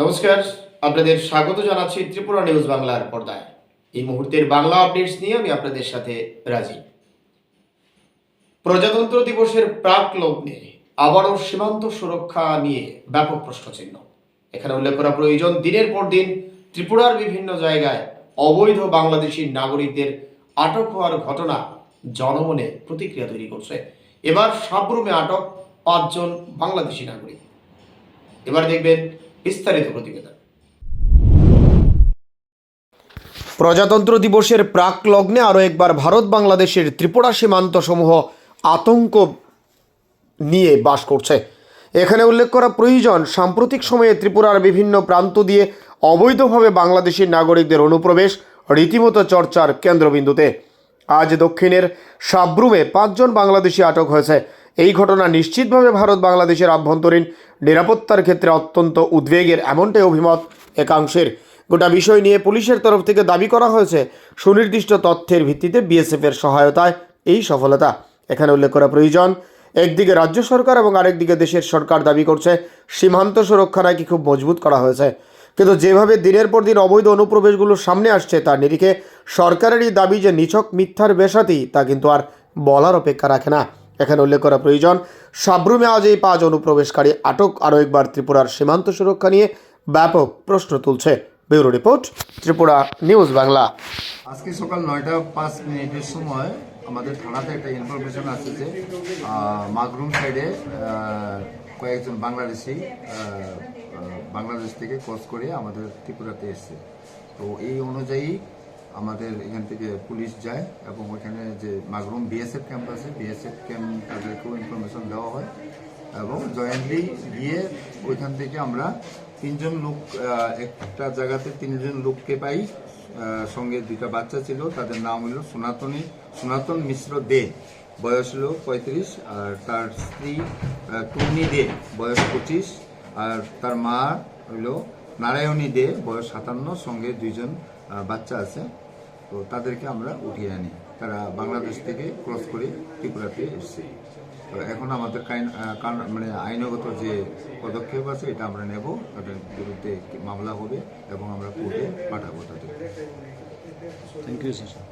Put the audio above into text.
নমস্কার, আপনাদের স্বাগত জানাচ্ছি ত্রিপুরা নিউজ বাংলার পর্দায়। এই মুহূর্তের বাংলা আপডেটস নিয়ে আমি আপনাদের সাথে রাজি। প্রজাতন্ত্র দিবসের প্রাক লগ্নে আবারও সীমান্ত সুরক্ষা নিয়ে ব্যাপক প্রশ্নচিহ্ন। এখানে উল্লেখ করা প্রয়োজন, দিনের পর দিন ত্রিপুরার বিভিন্ন জায়গায় অবৈধ বাংলাদেশি নাগরিকদের আটক হওয়ার ঘটনা জনমনে প্রতিক্রিয়া তৈরি করছে। এবার সাবরুমে আটক পাঁচজন বাংলাদেশি নাগরিক। এবার দেখবেন বিস্তারিত প্রতিবেদন। প্রজাতন্ত্র দিবসের প্রাক লগ্নে আরও একবার ভারত বাংলাদেশের ত্রিপুরা সীমান্ত সমূহ আতঙ্ক নিয়ে বাস করছে। এখানে উল্লেখ করা প্রয়োজন, সাম্প্রতিক সময়ে ত্রিপুরার বিভিন্ন প্রান্ত দিয়ে অবৈধভাবে বাংলাদেশি নাগরিকদের অনুপ্রবেশ রীতিমতো চর্চার কেন্দ্রবিন্দুতে। আজ দক্ষিণের সাবরুমে পাঁচজন বাংলাদেশি আটক হয়েছে। এই ঘটনা নিশ্চিতভাবে ভারত বাংলাদেশের আভ্যন্তরীণ নিরাপত্তার ক্ষেত্রে অত্যন্ত উদ্বেগের এমনটাই অভিমত একাংশের। গোটা বিষয় নিয়ে পুলিশের তরফ থেকে দাবি করা হয়েছে, সুনির্দিষ্ট তথ্যের ভিত্তিতে বিএসএফের সহায়তায় এই সফলতা। এখানে উল্লেখ করা প্রয়োজন, একদিকে রাজ্য সরকার এবং আরেকদিকে দেশের সরকার দাবি করছে, সীমান্ত সুরক্ষা নাকি খুব মজবুত করা হয়েছে। কিন্তু যেভাবে দিনের পর দিন অবৈধ অনুপ্রবেশগুলো সামনে আসছে, তার নিরিখে সরকারেরই দাবি যে নিছক মিথ্যার বেশাতি তা কিন্তু আর বলার অপেক্ষা রাখে না। এখানে উল্লেখ করা প্রয়োজন সাবরুমে আজ এই পাঁচ অনুপ্রবেশকারী আটক। আরও একবার ত্রিপুরার সীমান্ত সুরক্ষা নিয়ে ব্যাপক প্রশ্ন তুলছে bureau report, Tripura news Bangla. আজকে সকাল নয়টা পাঁচ মিনিটের সময় আমাদের থানাতে একটা ইনফরমেশন আছে যে মাগরুম সাইডে কয়েকজন বাংলাদেশি বাংলাদেশ থেকে ক্রস করে আমাদের ত্রিপুরাতে এসছে। তো এই অনুযায়ী আমাদের এখান থেকে পুলিশ যায় এবং ওইখানে যে মাগরুম বিএসএফ ক্যাম্প আছে বিএসএফ ক্যাম্প তাদেরকেও ইনফরমেশন দেওয়া হয় এবং জয়েন্টলি গিয়ে ওইখান থেকে আমরা তিনজন লোক একটা জায়গাতে তিনজন লোককে পাই। সঙ্গে দুইটা বাচ্চা ছিল, তাদের নাম হলো সনাতনী, সনাতন মিশ্র দে, বয়স হলো পঁয়ত্রিশ আর তার স্ত্রী টুনি দে, বয়স পঁচিশ আর তার মা হলো নারায়ণী দে, বয়স সাতান্ন, সঙ্গে দুইজন বাচ্চা আছে। তো তাদেরকে আমরা উঠিয়ে আনি। তারা বাংলাদেশ থেকে ক্রস করে ত্রিপুরাতে এসছে। তো এখন আমাদের মানে আইনগত যে পদক্ষেপ আছে, এটা আমরা নেব। তাদের বিরুদ্ধে মামলা হবে এবং আমরা কোর্টে পাঠাবো তাদের থ্যাংক ইউ স্যার